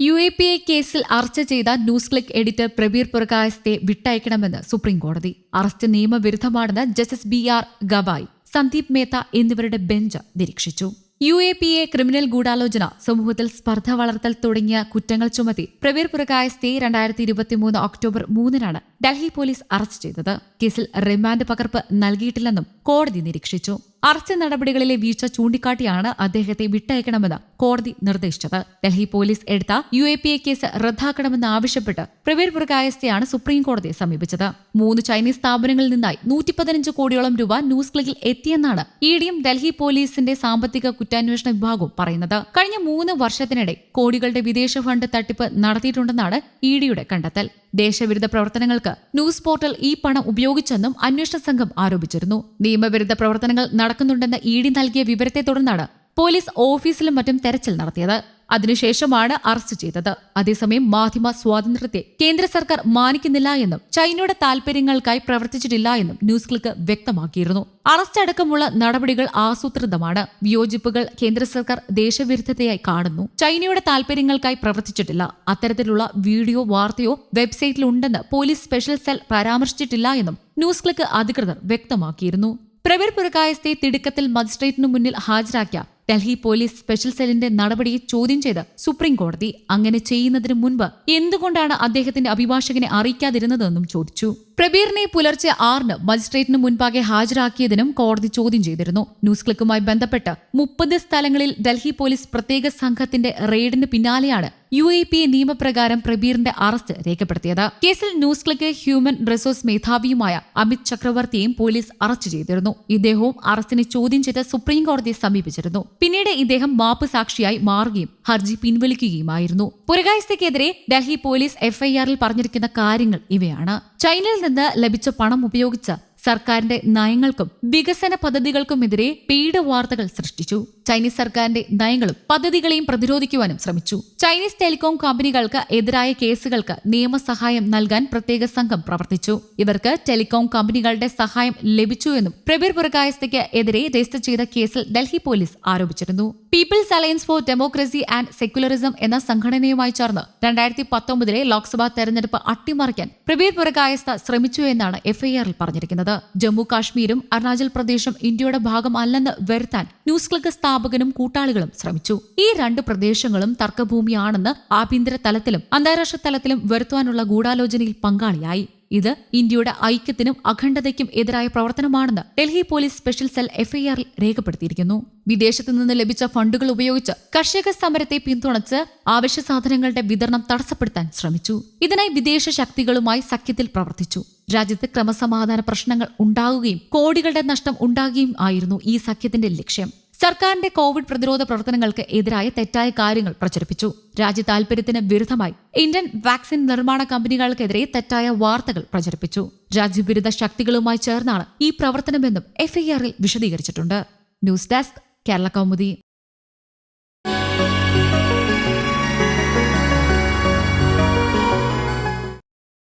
U A P A കേസിൽ arrest ചെയ്ത NewsClick editor Prabir പുറകായത്തെ വിട്ടയക്കണമെന്ന് സുപ്രീം കോടതി arrest നിയമവിരുദ്ധമാണെന്ന് justice B R Gavai Sandeep Mehta എന്നിവരുടെ ബെഞ്ച് നിരീക്ഷിച്ചു. U A P A criminal ഗൂഢാലോചന സമൂഹത്തിൽ സ്പർദ്ധ വളർത്തൽ തുടങ്ങിയ കുറ്റങ്ങൾ ചുമത്തി പ്രവീർ പുറകായസ്തെ രണ്ടായിരത്തി ഇരുപത്തിമൂന്ന് ഒക്ടോബർ മൂന്നിനാണ് ഡൽഹി പോലീസ് അറസ്റ്റ് ചെയ്തത്. കേസിൽ റിമാൻഡ് പകർപ്പ് നൽകിയിട്ടില്ലെന്നും കോടതി നിരീക്ഷിച്ചു. അറസ്റ്റ് നടപടികളിലെ വീഴ്ച ചൂണ്ടിക്കാട്ടിയാണ് അദ്ദേഹത്തെ വിട്ടയക്കണമെന്ന് കോടതി നിർദ്ദേശിച്ചത്. ഡൽഹി പോലീസ് എടുത്ത U A P A case റദ്ദാക്കണമെന്ന് ആവശ്യപ്പെട്ട് പ്രവീർ പുറകായസ്ഥയാണ് സുപ്രീം കോടതിയെ സമീപിച്ചത്. മൂന്ന് ചൈനീസ് സ്ഥാപനങ്ങളിൽ നിന്നായി നൂറ്റി പതിനഞ്ച് കോടിയോളം രൂപ ന്യൂസ് ക്ലിക്കിൽ എത്തിയെന്നാണ് ഇ ഡിയും ഡൽഹി പോലീസിന്റെ സാമ്പത്തിക കുറ്റാന്വേഷണ വിഭാഗവും പറയുന്നത്. കഴിഞ്ഞ മൂന്ന് വർഷത്തിനിടെ കോടികളുടെ വിദേശ ഫണ്ട് തട്ടിപ്പ് നടത്തിയിട്ടുണ്ടെന്നാണ് ഇ ഡിയുടെ കണ്ടെത്തൽ. ദേശവിരുദ്ധ പ്രവർത്തനങ്ങൾക്ക് ന്യൂസ് പോർട്ടൽ ഈ പണം ഉപയോഗിച്ചെന്നും അന്വേഷണ സംഘം ആരോപിച്ചിരുന്നു. നിയമവിരുദ്ധ പ്രവർത്തനങ്ങൾ നടക്കുന്നുണ്ടെന്ന് ഇ ഡി നൽകിയ വിവരത്തെ തുടർന്നാണ് പോലീസ് ഓഫീസിലും മറ്റും തെരച്ചിൽ നടത്തിയത്. അതിനുശേഷമാണ് അറസ്റ്റ് ചെയ്തത്. അതേസമയം മാധ്യമ സ്വാതന്ത്ര്യത്തെ കേന്ദ്ര സർക്കാർ മാനിക്കുന്നില്ല എന്നും ചൈനയുടെ താൽപര്യങ്ങൾക്കായി പ്രവർത്തിച്ചിട്ടില്ല എന്നും ന്യൂസ് ക്ലിക്ക് വ്യക്തമാക്കിയിരുന്നു. അറസ്റ്റ് അടക്കമുള്ള നടപടികൾ ആസൂത്രിതമാണ്. വിയോജിപ്പുകൾ കേന്ദ്ര സർക്കാർ ദേശവിരുദ്ധതയായി കാണുന്നു. ചൈനയുടെ താൽപര്യങ്ങൾക്കായി പ്രവർത്തിച്ചിട്ടില്ല. അത്തരത്തിലുള്ള വീഡിയോ വാർത്തയോ വെബ്സൈറ്റിലുണ്ടെന്ന് പോലീസ് സ്പെഷ്യൽ സെൽ പരാമർശിച്ചിട്ടില്ല എന്നും ന്യൂസ് ക്ലിക്ക് അധികൃതർ വ്യക്തമാക്കിയിരുന്നു. പ്രവീർ പുരകായത്തെ തിടുക്കത്തിൽ മജിസ്ട്രേറ്റിനു മുന്നിൽ ഹാജരാക്കിയ ഡൽഹി പോലീസ് സ്പെഷ്യൽ സെല്ലിന്റെ നടപടിയെ ചോദ്യം ചെയ്ത് സുപ്രീം കോടതി അങ്ങനെ ചെയ്യുന്നതിന് മുൻപ് എന്തുകൊണ്ടാണ് അദ്ദേഹത്തിന്റെ അഭിഭാഷകനെ അറിയിക്കാതിരുന്നതെന്നും ചോദിച്ചു. പ്രബീറിനെ പുലർച്ചെ ആറിന് മജിസ്ട്രേറ്റിന് മുൻപാകെ ഹാജരാക്കിയതിനും കോടതി ചോദ്യം ചെയ്തിരുന്നു. ന്യൂസ് ക്ലിക്കുമായി ബന്ധപ്പെട്ട് മുപ്പത് സ്ഥലങ്ങളിൽ ഡൽഹി പോലീസ് പ്രത്യേക സംഘത്തിന്റെ റെയ്ഡിന് പിന്നാലെയാണ് യു എ പി നിയമപ്രകാരം പ്രബീറിന്റെ അറസ്റ്റ് രേഖപ്പെടുത്തിയത്. കേസിൽ ന്യൂസ് ക്ലിക്ക് ഹ്യൂമൻ റിസോഴ്സ് മേധാവിയുമായ അമിത് ചക്രവർത്തിയെയും പോലീസ് അറസ്റ്റ് ചെയ്തിരുന്നു. ഇദ്ദേഹവും അറസ്റ്റിനെ ചോദ്യം ചെയ്ത് സുപ്രീം കോടതിയെ സമീപിച്ചിരുന്നു. പിന്നീട് ഇദ്ദേഹം മാപ്പ് സാക്ഷിയായി മാറുകയും ഹർജി പിൻവലിക്കുകയുമായിരുന്നു. പുരകായസ്ഥയ്ക്കെതിരെ ഡൽഹി പോലീസ് എഫ്ഐആറിൽ പറഞ്ഞിരിക്കുന്ന കാര്യങ്ങൾ ഇവയാണ്. ചൈനയിൽ നിന്ന് ലഭിച്ച പണം ഉപയോഗിച്ച് സർക്കാരിന്റെ നയങ്ങൾക്കും വികസന പദ്ധതികൾക്കുമെതിരെ പെയ്ഡ് വാർത്തകൾ സൃഷ്ടിച്ചു. ചൈനീസ് സർക്കാരിന്റെ നയങ്ങളും പദ്ധതികളെയും പ്രതിരോധിക്കുവാനും ശ്രമിച്ചു. ചൈനീസ് ടെലികോം കമ്പനികൾക്ക് എതിരായ കേസുകൾക്ക് നിയമസഹായം നൽകാൻ പ്രത്യേക സംഘം പ്രവർത്തിച്ചു. ഇവർക്ക് ടെലികോം കമ്പനികളുടെ സഹായം ലഭിച്ചുവെന്നും പ്രബീർ പുറകായസ്ഥയ്ക്ക് എതിരെ രജിസ്റ്റർ ചെയ്ത കേസിൽ ഡൽഹി പോലീസ് ആരോപിച്ചിരുന്നു. People's Alliance for Democracy and Secularism എന്ന സംഘടനയുമായി ചേർന്ന് രണ്ടായിരത്തി പത്തൊമ്പതിലെ ലോക്സഭാ തെരഞ്ഞെടുപ്പ് അട്ടിമറിക്കാൻ പ്രബീർ പുറകായസ്ഥ ശ്രമിച്ചു എന്നാണ് എഫ്ഐആറിൽ പറഞ്ഞിരിക്കുന്നത്. ജമ്മു കാശ്മീരും അരുണാചൽ പ്രദേശും ഇന്ത്യയുടെ ഭാഗമല്ലെന്ന് വരുത്താൻ ന്യൂസ് ക്ലിക്ക് സ്ഥാപകനും കൂട്ടാളികളും ശ്രമിച്ചു. ഈ രണ്ട് പ്രദേശങ്ങളും തർക്കഭൂമിയാണെന്ന് ആഭ്യന്തര തലത്തിലും അന്താരാഷ്ട്ര തലത്തിലും വരുത്തുവാനുള്ള ഗൂഢാലോചനയിൽ പങ്കാളിയായി. ഇത് ഇന്ത്യയുടെ ഐക്യത്തിനും അഖണ്ഡതയ്ക്കും എതിരായ പ്രവർത്തനമാണെന്ന് ഡൽഹി പോലീസ് സ്പെഷ്യൽ സെൽ എഫ്ഐആറിൽ രേഖപ്പെടുത്തിയിരിക്കുന്നു. വിദേശത്തു നിന്ന് ലഭിച്ച ഫണ്ടുകൾ ഉപയോഗിച്ച് കർഷക സമരത്തെ പിന്തുണച്ച് അവശ്യ സാധനങ്ങളുടെ വിതരണം തടസ്സപ്പെടുത്താൻ ശ്രമിച്ചു. ഇതിനായി വിദേശ ശക്തികളുമായി സഖ്യത്തിൽ പ്രവർത്തിച്ചു. രാജ്യത്ത് ക്രമസമാധാന പ്രശ്നങ്ങൾ ഉണ്ടാകുകയും കോടികളുടെ നഷ്ടം ഉണ്ടാകുകയും ആയിരുന്നു ഈ സഖ്യത്തിന്റെ ലക്ഷ്യം. സർക്കാരിന്റെ കോവിഡ് പ്രതിരോധ പ്രവർത്തനങ്ങൾക്ക് എതിരായ തെറ്റായ കാര്യങ്ങൾ പ്രചരിപ്പിച്ചു. രാജ്യ താൽപര്യത്തിന് വിരുദ്ധമായി ഇന്ത്യൻ വാക്സിൻ നിർമ്മാണ കമ്പനികൾക്കെതിരെ തെറ്റായ വാർത്തകൾ പ്രചരിപ്പിച്ചു. രാജ്യവിരുദ്ധ ശക്തികളുമായി ചേർന്നാണ് ഈ പ്രവർത്തനമെന്നും എഫ്ഐആറിൽ വിശദീകരിച്ചിട്ടുണ്ട്. News desk Kerala Kaumudi.